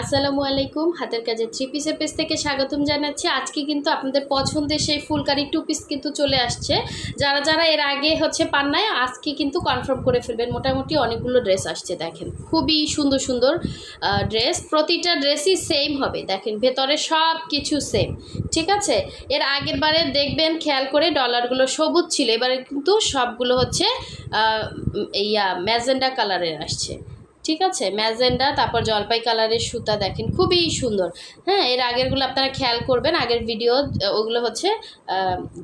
আসসালামু আলাইকুম। হাতের কাজে থ্রি পিসের পেজ থেকে স্বাগতম জানাচ্ছি। আজকে কিন্তু আপনাদের পছন্দের সেই ফুলকারি টু পিস কিন্তু চলে আসছে। যারা যারা এর আগে হচ্ছে পান নাই, আজকে কিন্তু কনফার্ম করে ফেলবেন। মোটামুটি অনেকগুলো ড্রেস আসছে, দেখেন। খুবই সুন্দর সুন্দর ড্রেস প্রতিটা ড্রেসই সেম হবে, দেখেন। ভেতরে সব কিছু সেম ঠিক আছে? এর আগের বারে দেখবেন, খেয়াল করে ডলারগুলো সবুজ ছিল। এবারে কিন্তু সবগুলো হচ্ছে ইয়া, ম্যাজেন্ডা কালারের আসছে। ঠিক আছে? ম্যাজেন্ডা, তারপর জলপাই কালারের সুতা দেখেন, খুবই সুন্দর। হ্যাঁ এর আগেরগুলো আপনারা খেয়াল করবেন, আগের ভিডিও, ওগুলো হচ্ছে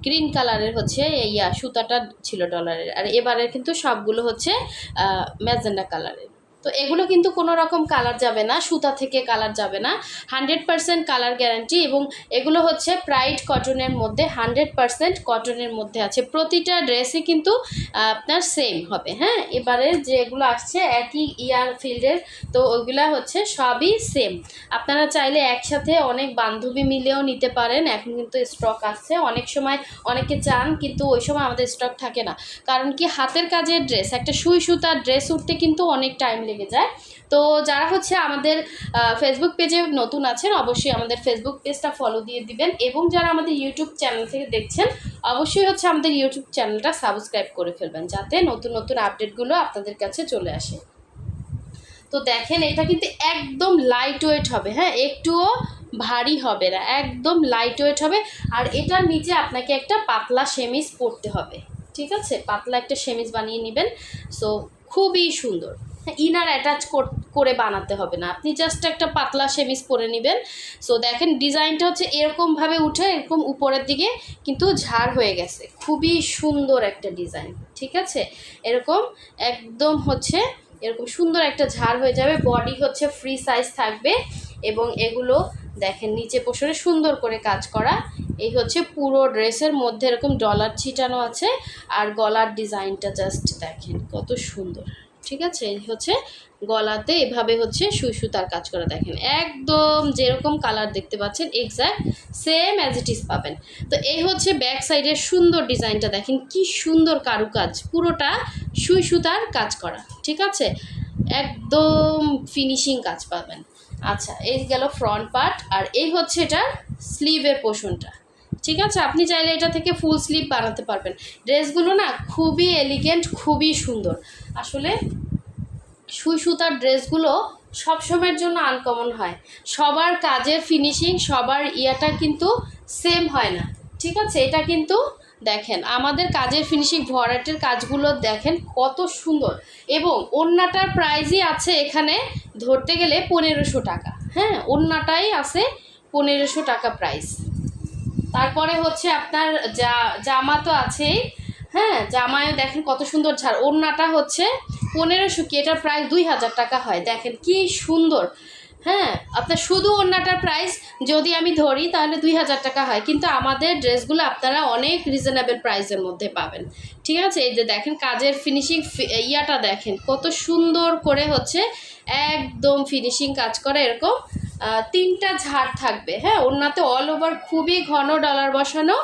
গ্রিন কালারের হচ্ছে, ইয়া, সুতাটা ছিল ডলারের আর এবারের কিন্তু সবগুলো হচ্ছে ম্যাজেন্ডা কালারের। তো এগুলো কিন্তু কোনো রকম কালার যাবে না, সুতা থেকে কালার যাবে না। হান্ড্রেড পারসেন্ট কালার গ্যারান্টি এবং এগুলো হচ্ছে প্রাইড কটনের মধ্যে হান্ড্রেড পারসেন্ট কটনের মধ্যে আছে। প্রতিটা ড্রেসই কিন্তু আপনার সেম হবে হ্যাঁ? এবারে যেগুলো আসছে একই ইয়ার ফিল্ডের, তো ওইগুলা হচ্ছে সবই সেম আপনারা চাইলে একসাথে অনেক বান্ধবী মিলেও নিতে পারেন, এখন কিন্তু স্টক আসছে। অনেক সময় অনেকে চান, কিন্তু ওই সময় আমাদের স্টক থাকে না। কারণ কি, হাতের কাজের ড্রেস একটা সুই সুতার ড্রেস উঠতে কিন্তু অনেক টাইম লেগে যায়। তো যারা হচ্ছে আমাদের ফেসবুক পেজে নতুন আছেন, অবশ্যই আমাদের ফেসবুক পেজটা ফলো দিয়ে দিবেন এবং যারা আমাদের ইউটিউব চ্যানেল থেকে দেখছেন, অবশ্যই হচ্ছে আমাদের ইউটিউব চ্যানেলটা সাবস্ক্রাইব করে ফেলবেন, যাতে নতুন নতুন আপডেটগুলো আপনাদের কাছে চলে আসে। তো দেখেন, এটা কিন্তু একদম লাইট ওয়েট হবে হ্যাঁ? একটুও ভারী হবে না, একদম লাইট ওয়েট হবে। আর এটার নিচে আপনাকে একটা পাতলা সেমিজ পরতে হবে, ঠিক আছে? পাতলা একটা সেমিজ বানিয়ে নেবেন। সো খুবই সুন্দর। ইনার অ্যাটাচ করে বানাতে হবে না। আপনি জাস্ট একটা পাতলা সেমিজ পরে নেবেন। সো দেখেন ডিজাইনটা হচ্ছে এরকমভাবে উঠে, এরকম উপরের দিকে কিন্তু ঝাড় হয়ে গেছে। খুবই সুন্দর একটা ডিজাইন ঠিক আছে? এরকম একদম হচ্ছে, এরকম সুন্দর একটা ঝাড় হয়ে যাবে। বডি হচ্ছে ফ্রি সাইজ থাকবে এবং এগুলো দেখেন নিচে পোষণে সুন্দর করে কাজ করা। এই হচ্ছে পুরো ড্রেসের মধ্যে এরকম ডলার ছিটানো আছে। আর গলার ডিজাইনটা জাস্ট দেখেন কত সুন্দর। ঠিক আছে? হচ্ছে গলাতে এভাবে হচ্ছে সুই সুতার কাজ করা দেখেন। একদম যেরকম কালার দেখতে পাচ্ছেন exact same as it is পাবেন। তো এই হচ্ছে ব্যাক সাইডের সুন্দর ডিজাইনটা দেখেন, কি সুন্দর কারুকাজ, পুরোটা সুই সুতার কাজ করা, ঠিক আছে? একদম ফিনিশিং কাজ পাবেন। আচ্ছা এই গেল ফ্রন্ট পার্ট আর এই হচ্ছে এটার স্লিভের পোষণটা ঠিক আছে? আপনি চাইলে এটা থেকে ফুল স্লিভ বানাতে পারবেন। ড্রেসগুলো না খুবই এলিগেন্ট খুবই সুন্দর। আসলে সুই সুতার ড্রেসগুলো সব সময়ের জন্য আনকমন হয়। সবার কাজের ফিনিশিং সবার ইয়াটা কিন্তু সেম হয় না। ঠিক আছে? এটা কিন্তু দেখেন, আমাদের কাজের ফিনিশিং ভরাটের কাজগুলো দেখেন কত সুন্দর। এবং ওড়নাটার প্রাইজই আছে এখানে ধরতে গেলে পনেরোশো টাকা। হ্যাঁ ওড়নাটাই আছে পনেরোশো টাকা প্রাইস তারপরে হচ্ছে আপনার জামা তো আছেই। হ্যাঁ জামায় দেখেন কত সুন্দর ঝাড়। ওড়নাটা হচ্ছে পনেরোশো কি এটার প্রাইস দুই হাজার টাকা হয়। দেখেন কি সুন্দর। হ্যাঁ আপনার শুধু ওড়নাটার প্রাইস যদি আমি ধরি তাহলে দুই হাজার টাকা হয়। কিন্তু আমাদের ড্রেসগুলো আপনারা অনেক রিজনেবল প্রাইসের মধ্যে পাবেন। ঠিক আছে? এই যে দেখেন কাজের ফিনিশিং ইয়াটা দেখেন কত সুন্দর করে হচ্ছে একদম ফিনিশিং কাজ করে এরকম। তিনটা ঝাড় থাকবে। হ্যাঁ ওড়নাতে অল ওভার খুবই ঘন ডলার বসানো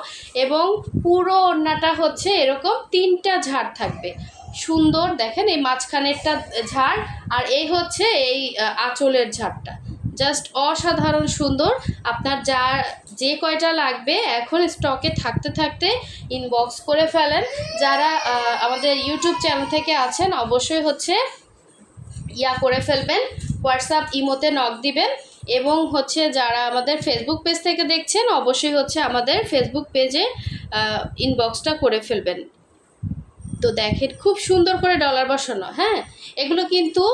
এবং পুরো ওড়নাটা হচ্ছে এরকম তিনটা ঝাড় থাকবে। সুন্দর, দেখেন এই মাঝখানেরটা ঝাড় আর এই হচ্ছে এই আঁচলের ঝাড়টা। জাস্ট অসাধারণ সুন্দর। আপনার যা, যে কয়টা লাগবে এখন স্টকে থাকতে থাকতে ইনবক্স করে ফেলেন। যারা আমাদের ইউটিউব চ্যানেল থেকে আছেন, অবশ্যই হচ্ছে ইয়া করে ফেলবেন হোয়াটসঅ্যাপ ইমোতে নক দিবেন। এবং হচ্ছে যারা আমাদের ফেসবুক পেজ থেকে দেখছেন, অবশ্যই হচ্ছে আমাদের ফেসবুক পেজে ইনবক্সটা করে ফেলবেন। তো দেখেন, খুব সুন্দর করে ডলার বসানো হ্যাঁ? এগুলো কিন্তু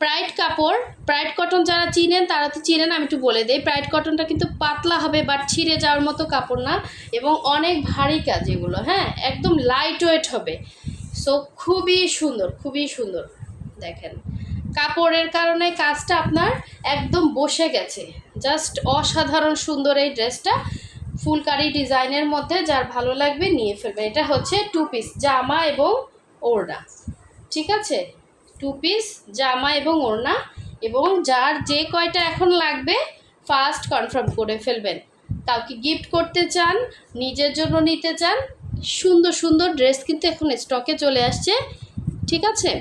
প্রাইড কাপড় প্রাইড কটন যারা চিনেন, তারা তো চিনেন, আমি একটু বলে দিই প্রাইড কটনটা কিন্তু পাতলা হবে বাট ছিঁড়ে যাওয়ার মতো কাপড় না এবং অনেক ভারী কাজ এগুলো হ্যাঁ? একদম লাইট ওয়েট হবে। সো খুবই সুন্দর খুবই সুন্দর, দেখেন। কাপড়ের কারণে কাজটা আপনার একদম বসে গেছে। জাস্ট অসাধারণ সুন্দর এই ড্রেসটা ফুলকারি ডিজাইনের মধ্যে যার ভালো লাগবে নিয়ে ফেলবে এটা হচ্ছে টু পিস জামা এবং ওড়না। ঠিক আছে? টু পিস জামা এবং ওড়না এবং যার যে কয়টা এখন লাগবে ফার্স্ট কনফার্ম করে ফেলবেন। কাউকে গিফট করতে চান, নিজের জন্য নিতে চান, সুন্দর সুন্দর ড্রেস কিন্তু এখন স্টকে চলে আসছে। ঠিক আছে?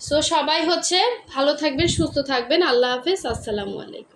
সো সবাই হচ্ছে ভালো থাকবেন সুস্থ থাকবেন। আল্লাহ হাফেজ আসসালামু আলাইকুম।